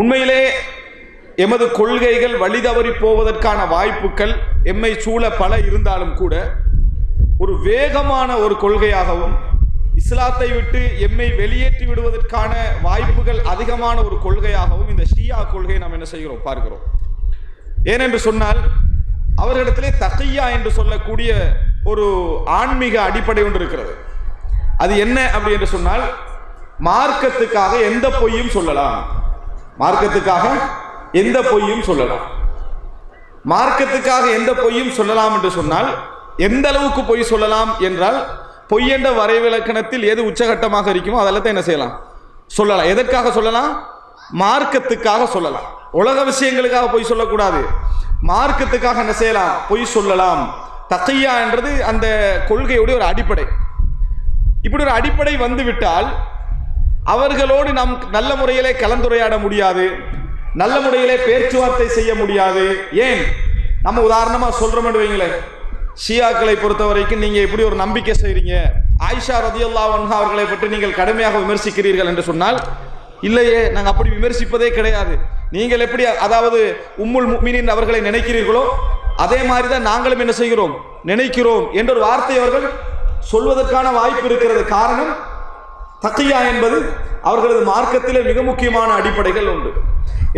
உண்மையிலே எமது கொள்கைகள் வழி தவறி போவதற்கான வாய்ப்புகள் எம்மை சூழ பல இருந்தாலும் கூட ஒரு வேகமான ஒரு கொள்கையாகவும் இஸ்லாத்தை விட்டு எம்மை வெளியேற்றி விடுவதற்கான வாய்ப்புகள் அதிகமான ஒரு கொள்கையாகவும் இந்த ஷியா கொள்கையை நாம் என்ன செய்கிறோம் பார்க்கிறோம். ஏனென்று சொன்னால் அவர்களிடத்திலே தகையா என்று சொல்லக்கூடிய ஒரு ஆன்மீக அடிப்படை ஒன்று இருக்கிறது. அது என்ன அப்படி என்று சொன்னால் மார்க்கத்துக்காக எந்த பொய்யும் சொல்லலாம். மார்க்கத்துக்காக எந்த பொய்யும் சொல்லலாம். மார்க்கத்துக்காக எந்த பொய்யும் சொல்லலாம் என்று சொன்னால் எந்த அளவுக்கு பொய் சொல்லலாம் என்றால் பொய் என்ற வரைவிலக்கணத்தில் எது உச்சகட்டமாக இருக்குமோ அதெல்லாம் என்ன செய்யலாம்? சொல்லலாம். எதற்காக சொல்லலாம்? மார்க்கத்துக்காக சொல்லலாம். உலக விஷயங்களுக்காக பொய் சொல்லக்கூடாது. மார்க்கத்துக்காக என்ன செய்யலாம்? பொய் சொல்லலாம். தக்கையா என்றது அந்த கொள்கையுடைய ஒரு அடிப்படை. இப்படி ஒரு அடிப்படை வந்துவிட்டால் அவர்களோடு நாம் நல்ல முறையிலே கலந்துரையாட முடியாது. நல்ல முறையிலே பேச்சுவார்த்தை செய்ய முடியாது. ஏன்? நம்ம உதாரணமாக சொல்றோம் வைங்களேன் ஷியாக்களை பொறுத்த வரைக்கும் நீங்கள் எப்படி ஒரு நம்பிக்கை செய்கிறீங்க ஆயிஷா ரதியுல்லா அன்ஹா அவர்களை பற்றி நீங்கள் கடுமையாக விமர்சிக்கிறீர்கள் என்று சொன்னால் இல்லையே நாங்கள் அப்படி விமர்சிப்பதே கிடையாது. நீங்கள் எப்படி அதாவது உம்முல் மீனின் அவர்களை நினைக்கிறீர்களோ அதே மாதிரி தான் நாங்களும் என்ன செய்கிறோம்? நினைக்கிறோம். என்ற ஒரு வார்த்தை அவர்கள் சொல்வதற்கான வாய்ப்பு இருக்கிறது. காரணம் தக்கியா என்பது அவர்களது மார்க்கத்திலே மிக முக்கியமான அடிப்படைகள் உண்டு.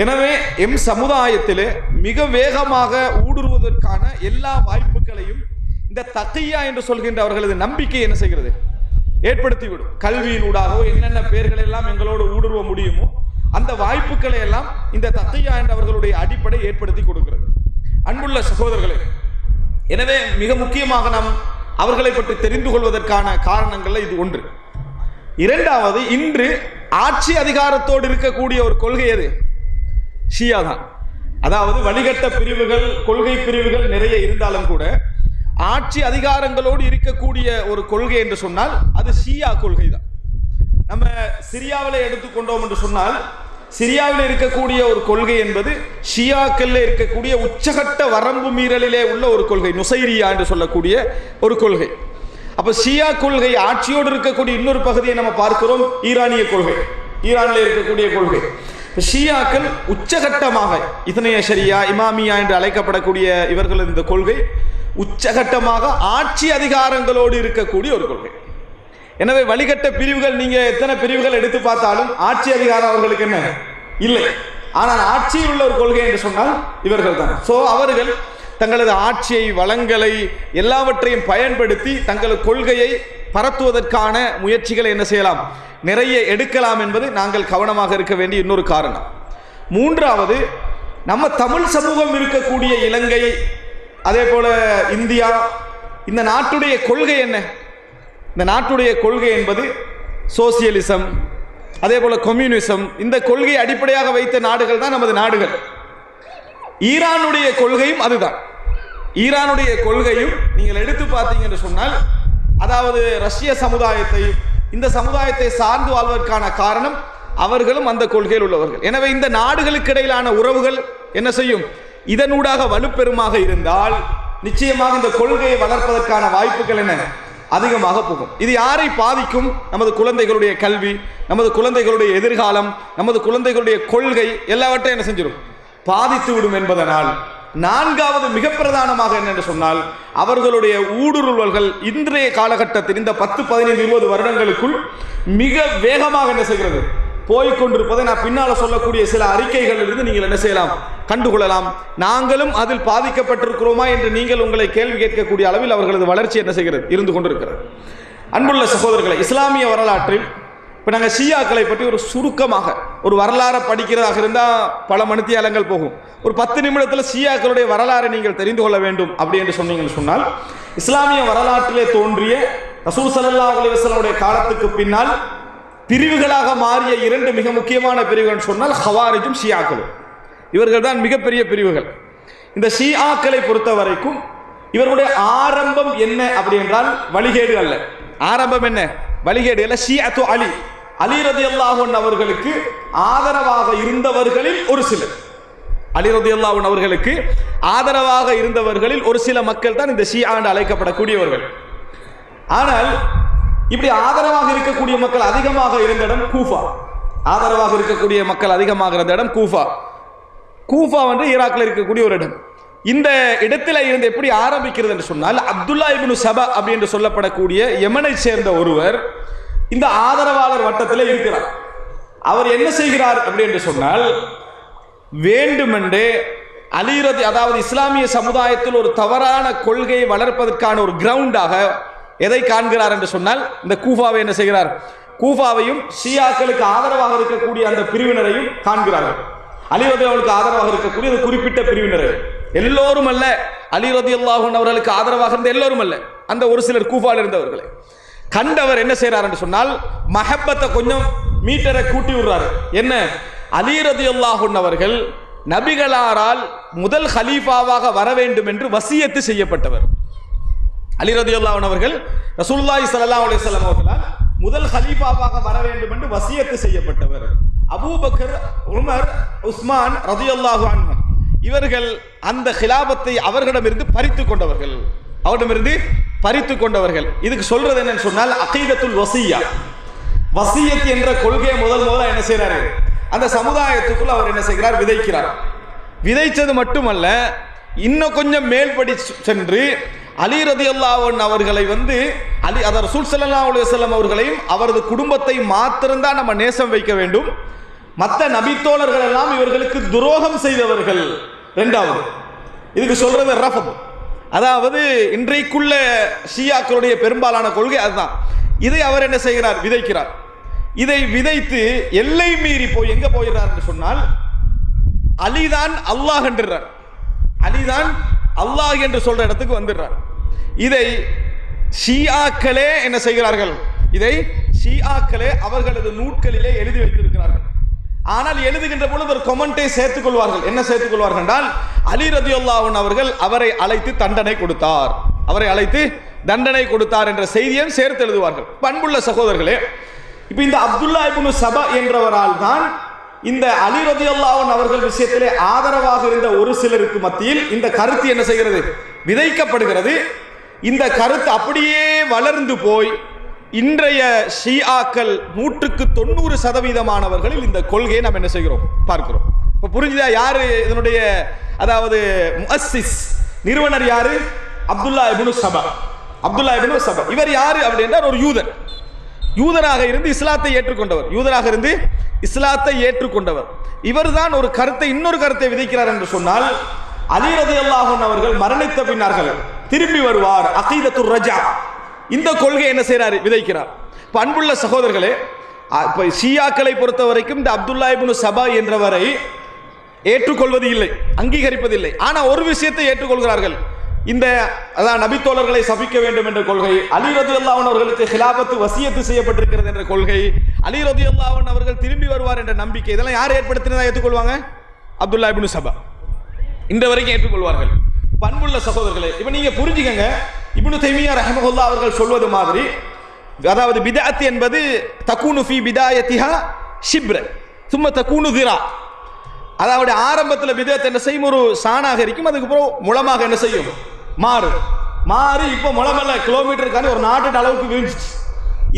எனவே எம் சமுதாயத்திலே மிக வேகமாக ஊடுருவதற்கான எல்லா வாய்ப்புகளையும் இந்த தக்கையா என்று சொல்கின்ற அவர்களது நம்பிக்கை என்ன செய்கிறது? ஏற்படுத்திவிடும். கல்வியினூடாகவோ என்னென்ன பெயர்கள் எல்லாம் எங்களோடு ஊடுருவ முடியுமோ அந்த வாய்ப்புகளை எல்லாம் இந்த தத்தையா என்ற அவர்களுடைய அடிப்படை ஏற்படுத்தி கொடுக்கிறது. அன்புள்ள சகோதரர்களே எனவே மிக முக்கியமாக நாம் அவர்களை பற்றி தெரிந்து கொள்வதற்கான காரணங்கள்ல இது ஒன்று. இரண்டாவது இன்று ஆட்சி அதிகாரத்தோடு இருக்கக்கூடிய ஒரு கொள்கை எது? ஷியா தான். அதாவது வழிகட்ட பிரிவுகள் கொள்கை பிரிவுகள் நிறைய இருந்தாலும் கூட ஆட்சி அதிகாரங்களோடு இருக்கக்கூடிய ஒரு கொள்கை என்று சொன்னால் அது ஷியா கொள்கை தான். நம்ம சிரியாவில் எடுத்துக்கொண்டோம் என்று சொன்னால் சிரியாவில் இருக்கக்கூடிய ஒரு கொள்கை என்பது ஷியாக்கல்ல இருக்கக்கூடிய உச்சகட்ட வரம்பு மீறலிலே உள்ள ஒரு கொள்கை நுசைரியா என்று சொல்லக்கூடிய ஒரு கொள்கை. அப்ப ஷியா கொள்கை ஆட்சியோடு இருக்கக்கூடிய இன்னொரு பகுதியை நம்ம பார்க்கிறோம் ஈரானிய கொள்கை. ஈரானில் இருக்கக்கூடிய கொள்கை. ஷியாக்கள் உச்சகட்டமாக இதனைய ஷரியா இமாமியா என்று அழைக்கப்படக்கூடிய இவர்களது இந்த கொள்கை உச்சகட்டமாக ஆட்சி அதிகாரங்களோடு இருக்கக்கூடிய ஒரு கொள்கை. எனவே வழிகட்ட பிரிவுகள் நீங்க எத்தனை பிரிவுகள் எடுத்து பார்த்தாலும் ஆட்சி அதிகாரம் அவர்களுக்கு என்ன? இல்லை. ஆனால் ஆட்சியில் உள்ள ஒரு கொள்கை என்று சொன்னால் இவர்கள் தான் சோ அவர்கள் தங்களது ஆட்சியை வளங்களை எல்லாவற்றையும் பயன்படுத்தி தங்களது கொள்கையை பரத்துவதற்கான முயற்சிகளை என்ன செய்யலாம்? நிறைய எடுக்கலாம் என்பது நாங்கள் கவனமாக இருக்க வேண்டிய இன்னொரு காரணம். மூன்றாவது நம்ம தமிழ் சமூகம் இருக்கக்கூடிய இலங்கை அதே போல இந்தியா இந்த நாட்டுடைய கொள்கை என்ன? இந்த நாட்டுடைய கொள்கை என்பது சோசியலிசம் அதே போல கம்யூனிசம் இந்த கொள்கையை அடிப்படையாக வைத்த நாடுகள் தான் நமது நாடுகள். ஈரானுடைய கொள்கையும் அதுதான். ஈரானுடைய கொள்கையும் நீங்கள் எடுத்து பார்த்தீங்க என்று சொன்னால் அதாவது ரஷ்ய சமுதாயத்தை இந்த சமுதாயத்தை சார்ந்து வாழ்வதற்கான காரணம் அவர்களும் அந்த கொள்கையில் உள்ளவர்கள். எனவே இந்த நாடுகளுக்கு இடையிலான உறவுகள் என்ன செய்யும்? இதனூடாக வலுப்பெருமாக இருந்தால் நிச்சயமாக இந்த கொள்கையை வளர்ப்பதற்கான வாய்ப்புகள் என்ன? அதிகமாக போகும். இது யாரை பாதிக்கும்? நமது குழந்தைகளுடைய கல்வி நமது குழந்தைகளுடைய எதிர்காலம் நமது குழந்தைகளுடைய கொள்கை எல்லாவற்றையும் என்ன செஞ்சிடும் பாதித்து விடும் என்பதனால் நான்காவது மிக பிரதானமாக என்னென்று சொன்னால் அவர்களுடைய ஊடுருவல்கள் இன்றைய காலகட்டத்தில் இந்த பத்து பதினைந்து இருபது வருடங்களுக்குள் மிக வேகமாக என்ன செய்கிறது? போய்கொண்டிருப்பதை நான் பின்னால சொல்லக்கூடிய சில அறிக்கைகளிலிருந்து நீங்கள் என்ன செய்யலாம்? கண்டுகொள்ளலாம். நாங்களும் அதில் பாதிக்கப்பட்டிருக்கிறோமா என்று நீங்கள் உங்களை கேள்வி கேட்கக்கூடிய அளவில் அவர்களது வளர்ச்சி என்ன செய்கிறது? இருந்து கொண்டிருக்கிறது. அன்புள்ள சகோதரர்களை இஸ்லாமிய வரலாற்றில் இப்போ நாங்கள் ஷியாக்களை பற்றி ஒரு சுருக்கமாக ஒரு வரலாறை படிக்கிறதாக இருந்தால் பல மணித்தியாலங்கள் போகும். ஒரு பத்து நிமிடத்தில் ஷியாக்களுடைய வரலாறை நீங்கள் தெரிந்து கொள்ள வேண்டும் அப்படி என்று சொன்னீங்கன்னு சொன்னால் இஸ்லாமிய வரலாற்றிலே தோன்றிய ரசூல் சல்லா காலத்துக்கு பின்னால் பிரிவுகளாக மாறிய இரண்டு மிக முக்கியமான பிரிவுகள் சொன்னால் ஹவாரிஜும் ஷியாக்களும் இவர்கள் தான் மிகப்பெரிய பிரிவுகள். இந்த ஷியாக்களை பொறுத்த வரைக்கும் இவர்களுடைய ஆரம்பம் என்ன அப்படி என்றால் வழிகேடு அல்ல. ஆரம்பம் என்ன? வழிகேடு அல்ல ஷியாத்து அலி. அலிரதி அல்லாஹன் அவர்களுக்கு ஆதரவாக இருந்தவர்களில் ஒரு சிலர். அலிரதி அல்லாஹன் அவர்களுக்கு ஆதரவாக இருந்தவர்களில் ஒரு சில மக்கள் தான் இந்த ஷியா அழைக்கப்படக்கூடியவர்கள். ஆனால் இப்படி ஆதரவாக இருக்கக்கூடிய மக்கள் அதிகமாக இருந்த இடம் கூஃபா. ஆதரவாக இருக்கக்கூடிய மக்கள் அதிகமாக இருந்த இடம் கூஃபா. கூஃபா வந்து ஈராக்கில் இருக்கக்கூடிய ஒரு இடம். இந்த இடத்துல இருந்து எப்படி ஆரம்பிக்கிறது என்று சொன்னால் அப்துல்லா இபின் சபா அப்படி என்று சொல்லப்படக்கூடிய யமனை சேர்ந்த ஒருவர் இந்த ஆதரவாளர் வட்டத்தில் இருக்கிறார். அவர் என்ன செய்கிறார் அப்படி என்று சொன்னால் வேண்டுமென்றே அலிரதி அதாவது இஸ்லாமிய சமுதாயத்தில் ஒரு தவறான கொள்கையை வளர்ப்பதற்கான ஒரு கிரவுண்டாக எதை காண்கிறார் என்று சொன்னால் இந்த கூஃபாவை என்ன செய்கிறார்? கூஃபாவையும் ஷியாக்களுக்கு ஆதரவாக இருக்கக்கூடிய அந்த பிரிவினரையும் காண்கிறார்கள். அலிரதி அவர்களுக்கு ஆதரவாக இருக்கக்கூடிய அந்த குறிப்பிட்ட பிரிவினரை. எல்லோரும் அல்ல அலிரதி அல்லாஹன் அவர்களுக்கு ஆதரவாக இருந்த எல்லோரும் அல்ல அந்த ஒரு சிலர் கூஃபாவில் இருந்தவர்களே. கண்டவர் என்ன செய்றார் என்று சொன்னால் மஹப்பத்தை கொஞ்சம் மீட்டரை கூட்டி விடுறாரு. என்ன? அலி அவர்கள் நபிகளாரால் முதல் ஹலீஃபாவாக வர வேண்டும் என்று வசியத்து செய்யப்பட்டவர். அலி ரதியுல்லாஹன் அவர்கள் ரசூலுல்லாஹி ஸல்லல்லாஹு அவர்களால் முதல் ஹலீஃபாவாக வர வேண்டும் என்று வசியத்து செய்யப்பட்டவர். அபூபக்கர் உமர் உஸ்மான் ரதியுல்லாஹு இவர்கள் அந்த ஹிலாபத்தை அவர்களிடமிருந்து பறித்து கொண்டவர்கள். அவரிடமிருந்து பறித்து கொண்டவர்கள். இதுக்கு சொல்றது என்னன்னு சொன்னால் அகீதத்துல் வசியா. வசியத் என்ற கொள்கையை முதல் முதல்ல என்ன செய்கிறாரு அந்த சமுதாயத்துக்குள் அவர் என்ன செய்கிறார்? விதைக்கிறார். விதைச்சது மட்டுமல்ல இன்னும் கொஞ்சம் மேல்படி சென்று அலி ரதி அவர்களை வந்து அலி அதை ரசூல் ஸல்லல்லாஹு அவர்களையும் அவரது குடும்பத்தை மாத்திரம்தான் நம்ம நேசம் வைக்க வேண்டும். மற்ற நபித்தோழர்கள் எல்லாம் இவர்களுக்கு துரோகம் செய்தவர்கள். ரெண்டாவது இதுக்கு சொல்றது ரஃபம் அதாவது இன்றைக்குள்ள ஷியாக்களுடைய பெரும்பாலான கொள்கை அதுதான். இதை அவர் என்ன செய்கிறார்? விதைக்கிறார். இதை விதைத்து எல்லை மீறி போய் எங்க போயிடுறார் என்று சொன்னால் அலிதான் அல்லாஹ் என்றார் அலிதான் அல்லாஹ் என்று சொல்ற இடத்துக்கு வந்துடுறார். இதை ஷியாக்களே என்ன செய்கிறார்கள்? இதை ஷியாக்களே அவர்களது நூட்களிலே எழுதி வைத்திருக்கிறார் ஆனால் எழுதுகின்ற பொழுது ஒரு கொமெண்டை சேர்த்துக் கொள்வார்கள் என்ன சேர்த்துக் கொள்வார்கள் என்றால் அலி ரதியுல்லாஹன் அவர்கள் அவரை அழைத்து தண்டனை கொடுத்தார். அவரை அழைத்து தண்டனை கொடுத்தார் என்ற செய்தியும் சேர்த்து எழுதுவார்கள். பண்புள்ள சகோதரர்களே இப்போ இந்த அப்துல்லா இபுனு சபா என்றவரால் தான் இந்த அலி ரதியுல்லாஹன் அவர்கள் விஷயத்திலே ஆதரவாக இருந்த ஒரு சிலருக்கு மத்தியில் இந்த கருத்து என்ன செய்கிறது? விதைக்கப்படுகிறது. இந்த கருத்து அப்படியே வளர்ந்து போய் இன்றைய ஷியாக்கள் நூற்றுக்கு தொண்ணூறு சதவீதமானவர்களில் இந்த கொள்கையை நாம் என்ன செய்கிறோம்? பார்க்கிறோம். இப்போ புரிஞ்சுதா யாரு இதனுடைய அதாவது முஅஸ்ஸிஸ்? நிறுவனர் யாரு? அப்துல்லா இபுனு சபா. அப்துல்லா இபுனு சபா. இவர் யாரு அப்படின்றார் ஒரு யூதர். யூதராக இருந்து இஸ்லாத்தை ஏற்றுக்கொண்டவர். யூதராக இருந்து இஸ்லாத்தை ஏற்றுக்கொண்டவர். இவர் தான் ஒரு கருத்தை இன்னொரு கருத்தை விதைக்கிறார் என்று சொன்னால் அலி ரலியல்லாஹு அவர்கள் மரணித்த பின்னார்கள். திரும்பி வருவார். அகீதத்துர் ரஜா. இந்த கொள்கை என்ன செய்கிறார் விதைக்கிறார். பண்புள்ள அன்புள்ள சகோதரர்களே இப்போ ஷியாக்களை பொறுத்த வரைக்கும் இந்த அப்துல்லா இபுனு சபா என்றவரை ஏற்றுக்கொள்வது இல்லை அங்கீகரிப்பதில்லை. ஆனால் ஒரு விஷயத்தை ஏற்றுக்கொள்கிறார்கள். இந்த அதான் நபித்தோழர்களை சபிக்க வேண்டும் என்ற கொள்கை அலி அல்லாவன் அவர்களுக்கு ஹிலாபத்து வசியத்து செய்யப்பட்டிருக்கிறது என்ற கொள்கை அலி அல்லாவன் அவர்கள் திரும்பி வருவார் என்ற நம்பிக்கை இதெல்லாம் யார் ஏற்படுத்தினதா ஏற்றுக்கொள்வாங்க? அப்துல்லா இபின் சபா. இந்த வரைக்கும் ஏற்றுக்கொள்வார்கள். பண்புள்ள சகோதரர்களே இப்போ நீங்கள் புரிஞ்சுக்கங்க இப்னு தைமியா ரஹமஹுல்லா அவர்கள் சொல்வது மாதிரி அதாவது பிதாத் என்பது தக்கூனு ஃபி பிதாயத்திஹா ஷிப்ர சும்மா தக்கூனு திரா. அதாவது ஆரம்பத்தில் பிதத் என்ன செய்யும்? ஒரு சாணாக இருக்கும் அதுக்கப்புறம் முளமாக என்ன செய்யும்? மாறு. மாறி இப்போ முளமல்ல கிலோமீட்டருக்கான ஒரு நாட்டு அளவுக்கு வீழ்ந்துச்சு.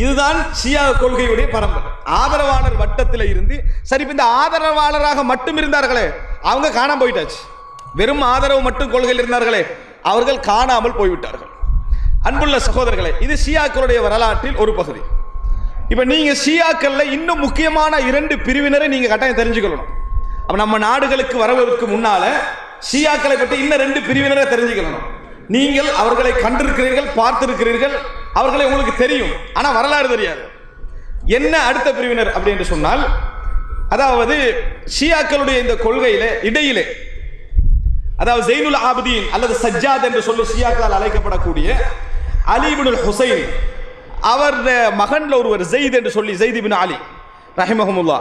இதுதான் ஷியா கொள்கையுடைய பரம்பரை. ஆதரவாளர் வட்டத்தில் இருந்து சரி இப்போ இந்த ஆதரவாளராக மட்டும் இருந்தார்களே அவங்க காணாம போயிட்டாச்சு. வெறும் ஆதரவு மட்டும் கொள்கையில் இருந்தார்களே அவர்கள் காணாமல் போய்விட்டார்கள். அன்புள்ள சகோதரர்களே இது ஷியாக்களுடைய வரலாற்றில் ஒரு பகுதி. இப்போ நீங்கள் ஷியாக்கள்ல இன்னும் முக்கியமான இரண்டு பிரிவினரை நீங்கள் கட்டாயம் தெரிஞ்சுக்கணும் அப்போ நம்ம நாடுகளுக்கு வரவதற்கு முன்னால ஷியாக்களை பற்றி இன்னும் ரெண்டு பிரிவினரை தெரிஞ்சுக்கணும் நீங்கள் அவர்களை கண்டிருக்கிறீர்கள் பார்த்திருக்கிறீர்கள் அவர்களை உங்களுக்கு தெரியும் ஆனால் வரலாறு தெரியாது. என்ன அடுத்த பிரிவினர் அப்படி என்று சொன்னால் அதாவது ஷியாக்களுடைய இந்த கொள்கையில இடையிலே அதாவது ஜெயினுல் ஆபுதீன் அல்லது சஜ்ஜாத் என்று சொல்லி ஷியாக்களால் அழைக்கப்படக்கூடிய அலி ஹுசைன். அவர் மகன்ல ஒருவர் ஜெயித் என்று சொல்லி ஜெயித் இப்னு அலி ரஹிமஹமுல்லா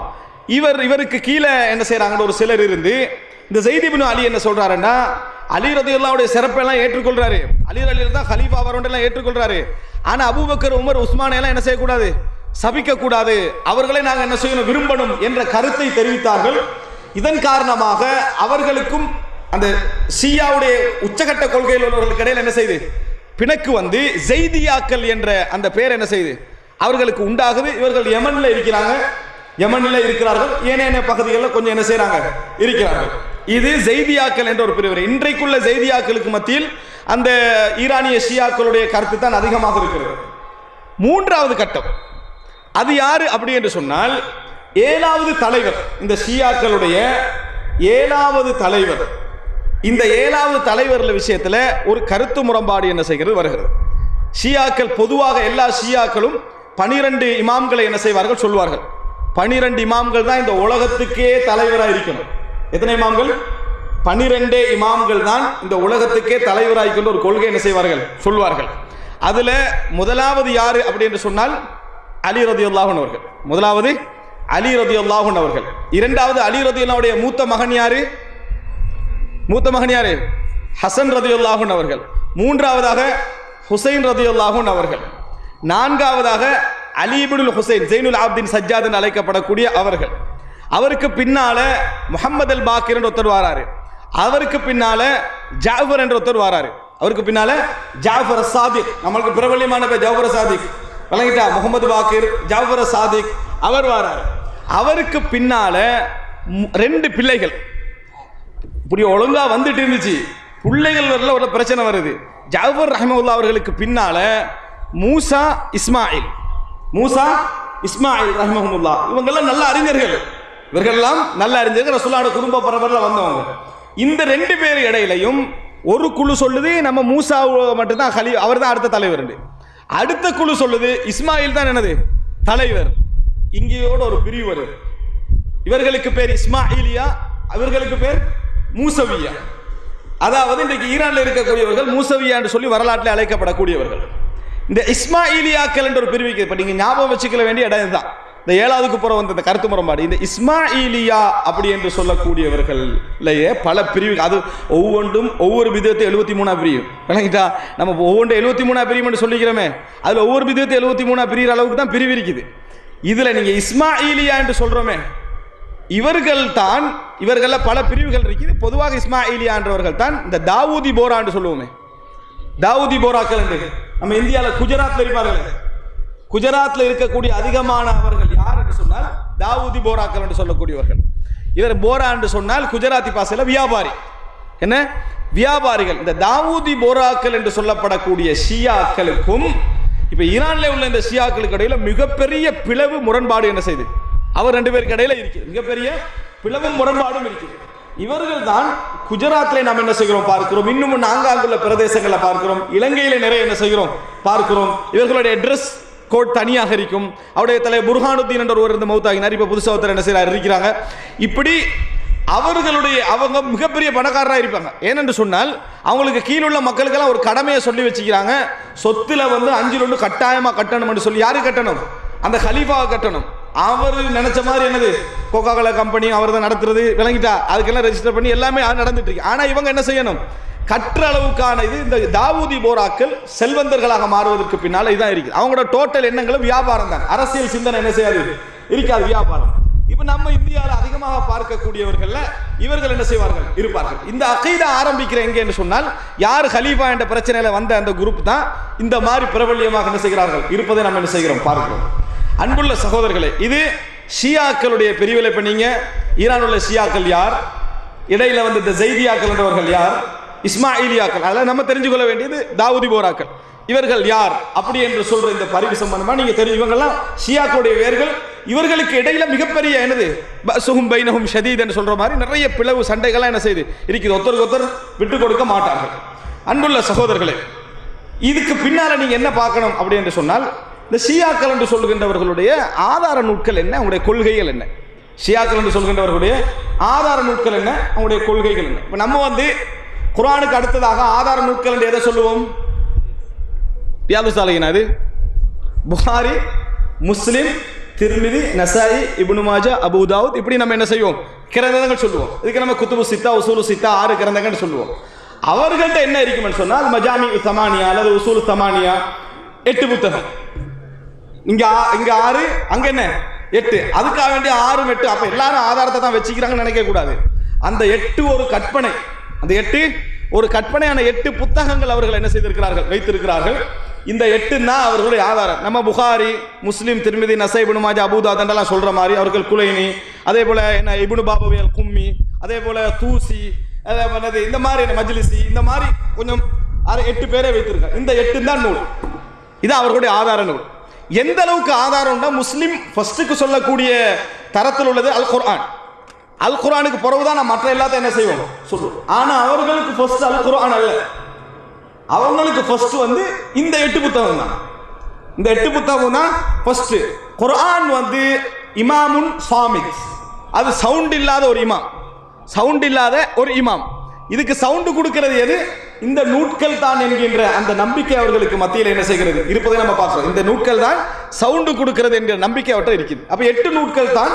இவர் இவருக்கு கீழே என்ன செய்கிறாங்கன்னு ஒரு சிலர் இருந்து இந்த ஜெய்திபின் அலி என்ன சொல்றாருன்னா அலி ரதியுல்லாவுடைய சிறப்பெல்லாம் ஏற்றுக்கொள்றாரு. அலி அலி தான் ஹலீஃபா வரவண்டெல்லாம் ஏற்றுக்கொள்றாரு. ஆனா அபூபக்கர் உமர் உஸ்மானையெல்லாம் என்ன செய்யக்கூடாது? சபிக்க கூடாது அவர்களை நாங்கள் என்ன செய்யணும் விரும்பணும் என்ற கருத்தை தெரிவித்தார்கள். இதன் காரணமாக அவர்களுக்கும் அந்த ஷியாவுடைய உச்சகட்ட கொள்கையில் உள்ளவர்களுக்கு இடையில் என்ன செய்து? பிணக்கு வந்து ஜெய்தியாக்கள் என்ற அந்த பெயர் என்ன செய்து? அவர்களுக்கு உண்டாகுது. இவர்கள் யமனில் இருக்கிறாங்க. யமனில் இருக்கிறார்கள். ஏனைய பகுதிகளில் கொஞ்சம் என்ன செய்கிறாங்க இருக்கிறார்கள். இது ஜெய்தியாக்கள் என்ற ஒரு பிரிவு இன்றைக்குள்ள ஜெய்தியாக்களுக்கு மத்தியில் அந்த ஈரானிய ஷியாக்களுடைய கருத்து தான் அதிகமாக இருக்கிறது. மூன்றாவது கட்டம். அது யாரு அப்படி என்று சொன்னால் ஏழாவது தலைவர் இந்த ஷியாக்களுடைய ஏழாவது தலைவர். இந்த ஏழாவது தலைவர்ல விஷயத்துல ஒரு கருத்து முரண்பாடு என்ன செய்கிறது? வருகிறது. ஷியாக்கள் பொதுவாக எல்லா ஷியாக்களும் பனிரெண்டு இமாம்களை என்ன செய்வார்கள் சொல்வார்கள். பனிரெண்டு இமாம்கள் தான் இந்த உலகத்துக்கே தலைவராக இருக்கணும். எத்தனை இமாம்கள்? பனிரெண்டே இமாம்கள் தான் இந்த உலகத்துக்கே தலைவராக கொண்டு ஒரு கொள்கை என்ன செய்வார்கள்? சொல்வார்கள். அதுல முதலாவது யாரு அப்படி என்று சொன்னால் அலி ரதியுல்லாஹன் அவர்கள். முதலாவது அலி ரதியுல்லாஹன் அவர்கள். இரண்டாவது அலி ரதியுல்லாவுடைய மூத்த மகன் யாரு? மூத்த மகன் யாரு? ஹசன் ரதியுல்லாஹூன் அவர்கள். மூன்றாவதாக ஹுசைன் ரதியுல்லாஹூன் அவர்கள். நான்காவதாக அலிபுல் ஹுசைன் ஜெயினுல் ஆப்தின் சஜ்ஜாத் அழைக்கப்படக்கூடிய அவர்கள். அவருக்கு பின்னால முகமது அல் பாக்கிர் என்று ஒருத்தர் வாராரு. அவருக்கு பின்னால ஜாஃபர் என்ற ஒருத்தர் வாராரு. அவருக்கு பின்னால ஜாஃபர் சாதிக். நம்மளுக்கு பிரபல்யமான பேர் ஜாஃபர் சாதிக். விளங்கிட்டா? முகமது பாக்கிர் ஜாஃபர் சாதிக். அவர் வாராரு. அவருக்கு பின்னால ரெண்டு பிள்ளைகள். இப்படி ஒழுங்கா வந்துட்டு இருந்துச்சு. பிள்ளைகள் வரல ஒரு பிரச்சனை வருது. ஜாஃபர் ரஹ்மவுல்லா அவர்களுக்கு பின்னால மூசா இஸ்மாயில். மூசா இஸ்மாயில் ரஹமஹமுல்லா இவங்கெல்லாம் நல்ல அறிஞர்கள். இவர்கள்லாம் நல்ல அறிஞர்கள். ரசுல்லாட குடும்ப பரம்பரில் வந்தவங்க. இந்த ரெண்டு பேர் இடையிலையும் ஒரு குழு சொல்லுது நம்ம மூசா மட்டும்தான் ஹலி அவர் தான் அடுத்த தலைவர் அடுத்த குழு சொல்லுது இஸ்மாயில் தான் என்னது? தலைவர். இங்கேயோட ஒரு பிரிவு வருது. இவர்களுக்கு பேர் இஸ்மாயிலியா அவர்களுக்கு பேர் மூசவியா. அதாவது இன்றைக்கு ஈரானில் இருக்கக்கூடியவர்கள் மூசவியா என்று சொல்லி வரலாற்றில் அழைக்கப்படக்கூடியவர்கள். இந்த இஸ்மாயிலியாக்கள் என்ற ஒரு பிரிவுக்கு இப்போ நீங்கள் ஞாபகம் வச்சுக்க வேண்டிய இடம் தான் இந்த ஏழாவதுக்கு புறம் வந்த இந்த கருத்து முரண்பாடு. இந்த இஸ்மாயிலியா அப்படி என்று சொல்லக்கூடியவர்களையே பல பிரிவு அது ஒவ்வொன்றும் ஒவ்வொரு விதத்தை எழுபத்தி மூணா பிரியும். விளங்கிட்டா? நம்ம ஒவ்வொன்றும் எழுபத்தி மூணா பிரியும் சொல்லிக்கிறோமே. அதில் ஒவ்வொரு விதத்தை எழுபத்தி மூணா பிரிகிற அளவுக்கு தான் பிரிவு இருக்குது. இதில் நீங்கள் இஸ்மாயிலியா என்று சொல்கிறோமே இவர்கள் தான் இவர்களில் பல பிரிவுகள் இருக்குது. பொதுவாக இஸ்மாயிலியான்றவர்கள் தான் இந்த தாவூதி போரான்னு சொல்லுவோமே. தாவூதி போராக்கள் என்று. நம்ம இந்தியாவில் குஜராத்தில் இருப்பார்கள். குஜராத்தில் இருக்கக்கூடிய அதிகமான அவர்கள் யார் என்று சொன்னால் தாவூதி போராக்கள் என்று சொல்லக்கூடியவர்கள். இவர் போரா என்று சொன்னால் குஜராத்தி பாசையில் வியாபாரி. என்ன? வியாபாரிகள். இந்த தாவூதி போராக்கள் என்று சொல்லப்படக்கூடிய ஷியாக்களுக்கும் இப்போ ஈரானில் உள்ள இந்த ஷியாக்களுக்கு இடையில் மிகப்பெரிய பிளவு முரண்பாடு என்ன செய்யுது அவர் ரெண்டு பேருக்கு இடையில இருக்குது மிகப்பெரிய பிளவும் முரண்பாடும் இருக்குது இவர்கள் தான் குஜராத்தில் நாம் என்ன செய்கிறோம்? பார்க்கிறோம். இன்னும் நாங்காங்குள்ள பிரதேசங்களை பார்க்கிறோம். இலங்கையில நிறைய என்ன செய்கிறோம்? பார்க்கிறோம். இவர்களுடைய ட்ரெஸ் கோட் தனியாக இருக்கும். அவருடைய தலை புர்ஹானுத்தீன் என்ற ஒருவர் இந்த மௌத்தாகினார். இப்போ புதுசாக ஒருத்தர் என்ன செய்யறாரு இருக்கிறாங்க. இப்படி அவர்களுடைய அவங்க மிகப்பெரிய பணக்காரராக இருப்பாங்க. ஏனென்று சொன்னால் அவங்களுக்கு கீழுள்ள மக்களுக்கெல்லாம் ஒரு கடமையை சொல்லி வச்சுக்கிறாங்க. சொத்தில் வந்து அஞ்சில் ஒன்று கட்டாயமாக கட்டணும்னு சொல்லி யாரு கட்டணும்? அந்த ஹலீஃபாவை கட்டணும். அவர் நினைச்ச மாதிரி என்னது? கோகா கோலா கம்பெனி அவர் தான் நடத்துறது விளங்கிட்டா. அதுக்கெல்லாம் ரெஜிஸ்டர் பண்ணி எல்லாமே நடந்துட்டு இருக்கு. ஆனா இவங்க என்ன செய்யணும்? கற்ற அளவுக்கான இது இந்த தாவூதி போராக்கள் செல்வந்தர்களாக மாறுவதற்கு பின்னால் இதான் இருக்குது. அவங்களோட டோட்டல் எண்ணங்களும் வியாபாரம் தான். அரசியல் சிந்தனை என்ன செய்யாது? இருக்காது வியாபாரம். இப்போ நம்ம இந்தியாவில் அதிகமாக பார்க்கக்கூடியவர்கள்ல இவர்கள் என்ன செய்வார்கள்? இருப்பார்கள். இந்த அகைதா ஆரம்பிக்கிற எங்கேன்னு சொன்னால் யார் ஹலீஃபா என்ற பிரச்சனையில் வந்த அந்த குரூப் தான் இந்த மாதிரி பிரபல்யமாக என்ன செய்கிறார்கள்? இருப்பதை நம்ம என்ன செய்கிறோம்? பார்க்கிறோம். அன்புள்ள சகோதரர்களே இது ஷியாக்களுடைய பிரிவில் இப்போ நீங்கள் ஈரான் உள்ள ஷியாக்கள் யார்? இடையில் வந்து இந்த ஜெய்தியாக்கள் என்றவர்கள் யார்? இஸ்மாயிலியாக்கள். அதெல்லாம் நம்ம தெரிஞ்சுக்கொள்ள வேண்டியது தாவூதி போராக்கள். இவர்கள் யார்? அப்படி என்று சொல்ற இந்த பரிவு சம்பந்தமா நீங்க தெரியும் இவங்கெல்லாம் ஷியாக்களுடைய வேர்கள். இவர்களுக்கு இடையில மிகப்பெரிய என்னது? சுகும் பைனகும் ஷதீத் என்று சொல்ற மாதிரி நிறைய பிளவு சண்டைகள்லாம் என்ன செய்யுது இருக்குது. ஒருத்தருக்கு ஒருத்தர் விட்டு கொடுக்க மாட்டார்கள். அன்புள்ள சகோதரர்களே இதுக்கு பின்னால நீங்க என்ன பார்க்கணும் அப்படி என்று சொன்னால் இந்த ஷியாக்கள் என்று சொல்கின்றவர்களுடைய ஆதார நூட்கள் என்ன? அவங்களுடைய கொள்கைகள் என்ன? ஷியாக்கள் என்று சொல்கின்றவர்களுடைய ஆதார நூட்கள் என்ன? அவங்களுடைய கொள்கைகள் என்ன? இப்போ நம்ம வந்து குரானுக்கு அடுத்ததாக ஆதார நூட்கள் என்று எதை சொல்லுவோம்? ரியாது சாலையின் அது? Bukhari Muslim Tirmidhi Nasai Ibn Majah Abu Dawud இப்படி நம்ம என்ன செய்வோம்? கிரந்தங்கள் சொல்லுவோம். இதுக்கு நம்ம குத்துபு சித்தா உசூலு சித்தா ஆறு கிரந்தங்கள் சொல்லுவோம். அவர்கள்ட்ட என்ன இருக்கும்னு சொன்னால் மஜாமி சமானியா அல்லது உசூல் சமானியா எட்டு புத்தகம். இங்க ஆ- இங்க ஆறு அங்க என்ன? எட்டு. அதுக்காக வேண்டிய ஆறும் எட்டு. அப்ப எல்லாரும் ஆதாரத்தை தான் வச்சுக்கிறாங்கன்னு நினைக்க கூடாது. அந்த எட்டு ஒரு கற்பனை. அந்த எட்டு ஒரு கற்பனையான எட்டு புத்தகங்கள் அவர்கள் என்ன செய்திருக்கிறார்கள்? வைத்திருக்கிறார்கள். இந்த எட்டு தான் அவர்களுடைய ஆதாரம். நம்ம புகாரி முஸ்லீம் திருமதி நசை இபுனு மாஜா அபூதாதண்டெல்லாம் சொல்ற மாதிரி அவர்கள் குலைனி அதே போல என்ன இபுனு பாபவியல் கும்மி அதே போல தூசி அதே இந்த மாதிரி என்ன மஜ்லிசி இந்த மாதிரி கொஞ்சம் எட்டு பேரே வைத்திருக்காங்க. இந்த எட்டு தான் நூல். இது அவர்களுடைய ஆதார நூல். எந்த அளவுக்கு ஆதாரம்னா முஸ்லீம் ஃபர்ஸ்ட்டுக்கு சொல்லக்கூடிய தரத்தில் உள்ளது அல் குர்ஆன் அல் குர்ஆனுக்கு பிறகுதான் நான் மற்ற எல்லாத்தையும் என்ன செய்வோம்? சொல்லுவோம் ஆனால் அவர்களுக்கு ஃபர்ஸ்ட் அல் குர்ஆன் அல்ல. அவங்களுக்கு ஃபர்ஸ்ட் வந்து இந்த எட்டு புத்தகம் தான். இந்த எட்டு புத்தகம் தான் ஃபர்ஸ்ட் குர்ஆன் வந்து இமாமுன் சாமித். அது சவுண்ட் இல்லாத ஒரு இமாம். சவுண்ட் இல்லாத ஒரு இமாம். இதுக்கு சவுண்டு கொடுக்கறது எது? இந்த நூட்கள் தான் என்கின்ற அந்த நம்பிக்கை அவர்களுக்கு மத்தியில் என்ன செய்கிறது? இருப்பதை நம்ம பார்க்கிறோம். இந்த நூட்கள் தான் சவுண்டு கொடுக்கிறது என்கிற நம்பிக்கை அவற்றை இருக்குது. அப்ப எட்டு நூட்கள் தான்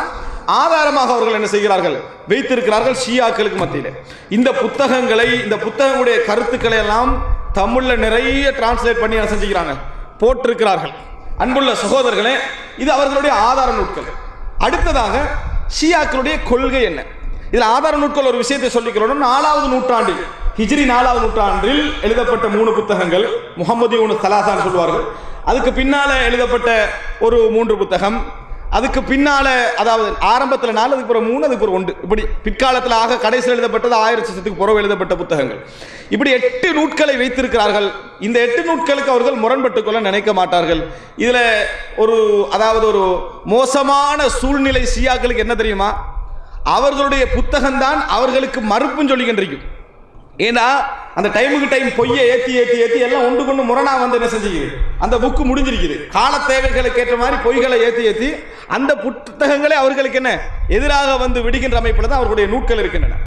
ஆதாரமாக அவர்கள் என்ன செய்கிறார்கள்? வைத்திருக்கிறார்கள் ஷியாக்களுக்கு மத்தியில். இந்த புத்தகங்களை இந்த புத்தகங்களுடைய கருத்துக்களை எல்லாம் தமிழ்ல நிறைய டிரான்ஸ்லேட் பண்ணி என்ன செஞ்சுக்கிறாங்க? போட்டிருக்கிறார்கள். அன்புள்ள சகோதரர்களே இது அவர்களுடைய ஆதார நூட்கள். அடுத்ததாக ஷியாக்களுடைய கொள்கை என்ன? இதில் ஆதார நூட்கள் ஒரு விஷயத்தை சொல்லிக்கிறோம். நாலாவது நூற்றாண்டில் ஹிஜ்ரி நாலாவது நூற்றாண்டில் எழுதப்பட்ட மூணு புத்தகங்கள் முகமது யூனு சலாசான்னு சொல்வார்கள் அதுக்கு பின்னால் எழுதப்பட்ட ஒரு மூன்று புத்தகம். அதுக்கு பின்னால் அதாவது ஆரம்பத்தில் நாலு அதுக்கு பிறகு மூணு அதுக்கு பிறகு ஒன்று. இப்படி பிற்காலத்தில் ஆக கடைசியில் எழுதப்பட்டது ஆயிரத்தி வருஷத்துக்கு பிறகு எழுதப்பட்ட புத்தகங்கள். இப்படி எட்டு நூட்களை வைத்திருக்கிறார்கள். இந்த எட்டு நூட்களுக்கு அவர்கள் முரண்பட்டு கொள்ள நினைக்க மாட்டார்கள். இதில் ஒரு அதாவது ஒரு மோசமான சூழ்நிலை சியாக்களுக்கு என்ன தெரியுமா? அவர்களுடைய புத்தகம்தான் அவர்களுக்கு மறுப்பும் சொல்லிக்கின்றிருக்கும் ஏன்னா அந்த டைமுக்கு டைம் பொய்யை ஏத்தி ஏத்தி ஏத்தி எல்லாம் ஒன்று கொண்டு முரணா வந்து என்ன செஞ்சுக்குது? அந்த புக்கு முடிஞ்சிருக்குது. கால தேவைகளுக்கு ஏற்ற மாதிரி பொய்களை ஏத்தி ஏத்தி அந்த புத்தகங்களே அவர்களுக்கு என்ன? எதிராக வந்து விடுகின்ற அமைப்பில் தான் அவர்களுடைய நூட்கள் இருக்கின்றன.